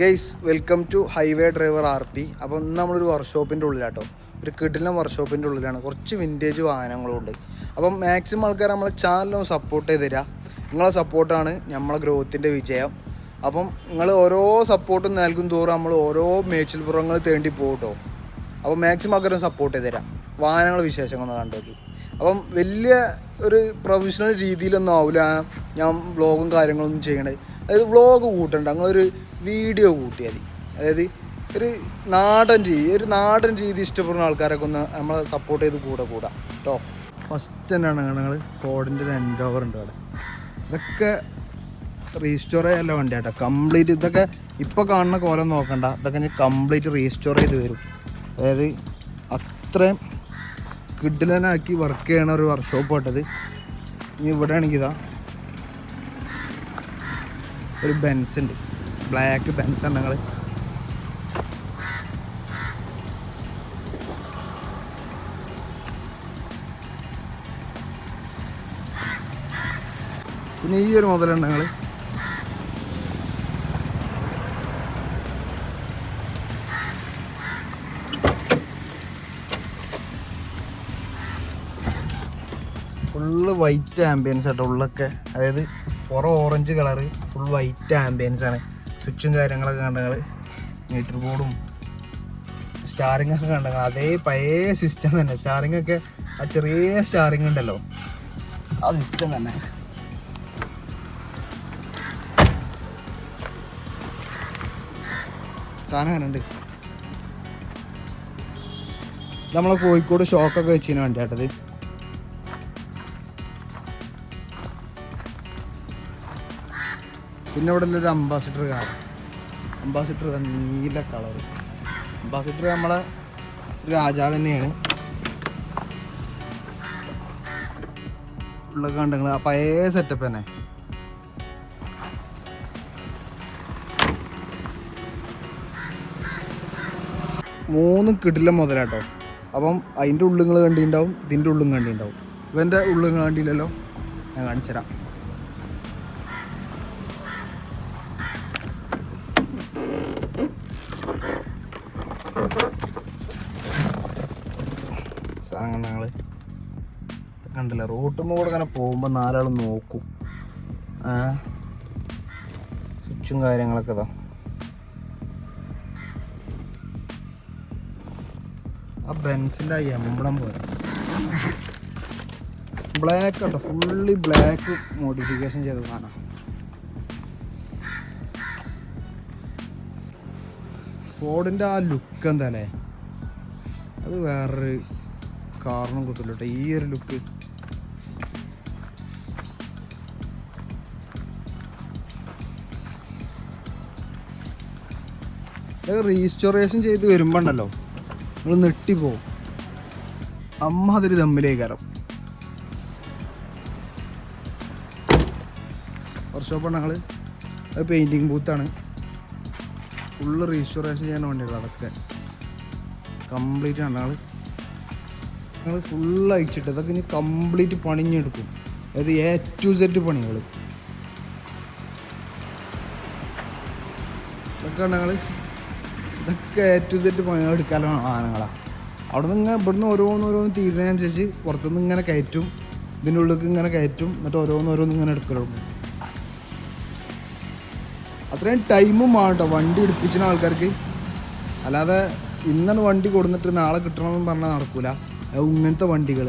Guys welcome to highway driver R P അപ്പം ഇന്ന് നമ്മളൊരു വർക്ക്ഷോപ്പിന്റെ ഉള്ളിലാട്ടോ. ഒരു കിടിലം വർക്ക്ഷോപ്പിന്റെ ഉള്ളിലാണ്. കുറച്ച് വിന്റേജ് വാഹനങ്ങളുണ്ട് അപ്പം മാക്സിമം ആൾക്കാർ നമ്മളെ ചാനലും സപ്പോർട്ട് ചെയ്ത് തരിക നിങ്ങളെ സപ്പോർട്ടാണ് നമ്മളെ ഗ്രോത്തിന്റെ വിജയം. അപ്പം നിങ്ങൾ ഓരോ സപ്പോർട്ടും നൽകും തോറും നമ്മൾ ഓരോ മേച്ചിൽപ്പുറങ്ങൾ തേണ്ടി പോകട്ടോ അപ്പം മാക്സിമം ആൾക്കാരും സപ്പോർട്ട് ചെയ്ത് തരാം. വാഹനങ്ങൾ വിശേഷങ്ങളൊന്ന് കണ്ടോക്കി അപ്പം വലിയ ഒരു പ്രൊഫഷണൽ രീതിയിലൊന്നും ആവില്ല ഞാൻ വ്ളോഗും കാര്യങ്ങളൊന്നും ചെയ്യണത് അതായത് വ്ളോഗ് കൂട്ടണ്ട ഞങ്ങളൊരു വീഡിയോ കൂട്ടിയാൽ അതായത് ഒരു നാടൻ രീതി ഒരു നാടൻ രീതി ഇഷ്ടപ്പെടുന്ന ആൾക്കാരൊക്കെ ഒന്ന് നമ്മളെ സപ്പോർട്ട് ചെയ്ത് കൂടെ കൂടാം കേട്ടോ ഫസ്റ്റ് തന്നെയാണ് ഞങ്ങൾ ഫോർഡിന്റെ ഒരു ഓവർ ഉണ്ട് അവിടെ. ഇതൊക്കെ റീസ്റ്റോർ ചെയ്യാനുള്ള വണ്ടി കേട്ടോ കംപ്ലീറ്റ് ഇതൊക്കെ ഇപ്പോൾ കാണുന്ന കോലം നോക്കണ്ട. ഇതൊക്കെ ഞാൻ കംപ്ലീറ്റ് റീസ്റ്റോർ ചെയ്ത് വരും. അതായത് അത്രയും കിഡിലനാക്കി വർക്ക് ചെയ്യണ ഒരു വർക്ക്ഷോപ്പ് കേട്ടത് ഇനി ഇവിടെ ആണെങ്കിൽ ഇതാ. ഒരു ബെൻസ് ഉണ്ട്. ബ്ലാക്ക് ബെൻസ് ആണ് ഞങ്ങൾ പിന്നെ ഈ ഒരു മുതലുണ്ട് ഞങ്ങൾ ഫുള്ള് വൈറ്റ് ആംബിയൻസ് ആട്ടോ ഉള്ളൊക്കെ. അതായത് പുറം orange colour full white ambience ആണ്. സ്വിച്ചും കാര്യങ്ങളൊക്കെ കണ്ടങ്ങൾ മീറ്റർ ബോർഡും സ്റ്റാറിംഗ് ഒക്കെ കണ്ടങ്ങൾ അതേ പഴയ സിസ്റ്റം തന്നെ. സ്റ്റാറിംഗ് ഒക്കെ ആ ചെറിയ സ്റ്റാറിംഗ് ഉണ്ടല്ലോ. ആ സിസ്റ്റം തന്നെ. സാധനം നമ്മളെ കോഴിക്കോട് ഷോക്കൊക്കെ വെച്ചതിന് വേണ്ടിയാട്ടത്. പിന്നെ ഇവിടെ ഒരു അംബാസിഡർ കാണാം. അംബാസിഡർ നീല കളർ അംബാസിഡർ നമ്മളെ രാജാവ് തന്നെയാണ്. ഉള്ള കണ്ടങ്ങൾ ആ പഴയ സെറ്റപ്പ് തന്നെ. മൂന്ന് കിടിലം മുതലാട്ടോ. അപ്പം അതിന്റെ ഉള്ളുങ്ങൾ കണ്ടിട്ടുണ്ടാവും ഇതിന്റെ ഉള്ളും കണ്ടിട്ടുണ്ടാവും. ഇവന്റെ ഉള്ളുങ്ങൾ കണ്ടില്ലല്ലോ? ഞാൻ കാണിച്ചു തരാം സാധനം ഞങ്ങൾ കണ്ടില്ല? റോട്ടും കൂടെ അങ്ങനെ പോകുമ്പോൾ നാലാൾ നോക്കും. സ്വിച്ചും കാര്യങ്ങളൊക്കെ ഇതാ. ആ ബെൻസിന്റെ ആ എംബ്ലം പോലെ. ബ്ലാക്ക് കേട്ടോ. ഫുള്ളി ബ്ലാക്ക് മോഡിഫിക്കേഷൻ ചെയ്ത സാധനം. ഫോർഡിന്റെ ആ ലുക്ക് എന്താ അത് വേറൊരു കാറിനും കിട്ടില്ല കേട്ടോ ഈ ഒരു ലുക്ക് റീസ്റ്റോറേഷൻ ചെയ്ത് വരുമ്പോണ്ടല്ലോ നമ്മൾ നെട്ടിപ്പോവും അമ്മ അതൊരു തമ്മിലേക്കാരം വർക്ക്ഷോപ്പാണ് ഞങ്ങൾ അത് പെയിന്റിങ് ബൂത്താണ് ഫുള്ള് റീസ്റ്റോറേഷൻ ചെയ്യാൻ വേണ്ടിയുള്ളത് അതൊക്കെ കംപ്ലീറ്റ് ആണ് ഞങ്ങൾ ഞങ്ങൾ ഫുൾ അയച്ചിട്ട് അതൊക്കെ ഇനി കംപ്ലീറ്റ് പണിഞ്ഞെടുക്കും. അതായത് എ ടു സെറ്റ് പണികൾ ഇതൊക്കെ ഞങ്ങൾ ഇതൊക്കെ എ ടു സെറ്റ് പണികൾ എടുക്കാനുള്ള സാധനങ്ങളാണ് അവിടെ നിന്ന് ഇങ്ങനെ ഇവിടുന്ന് ഓരോന്ന് ഓരോന്ന് തീരുന്നതിനനുസരിച്ച് പുറത്തുനിന്ന് ഇങ്ങനെ കയറ്റും. ഇതിന്റെ ഉള്ളിലേക്ക് ഇങ്ങനെ കയറ്റും. എന്നിട്ട് ഓരോന്ന് ഓരോന്ന് ഇങ്ങനെ എടുക്കലുള്ളൂ അത്രയും ടൈമും വേണം വണ്ടി എടുപ്പിച്ചിന ആൾക്കാർക്ക്. അല്ലാതെ ഇന്നാണ് വണ്ടി കൊടുത്തിട്ട് നാളെ കിട്ടണമെന്ന് പറഞ്ഞാൽ നടക്കൂല. അത് ഇങ്ങനത്തെ വണ്ടികൾ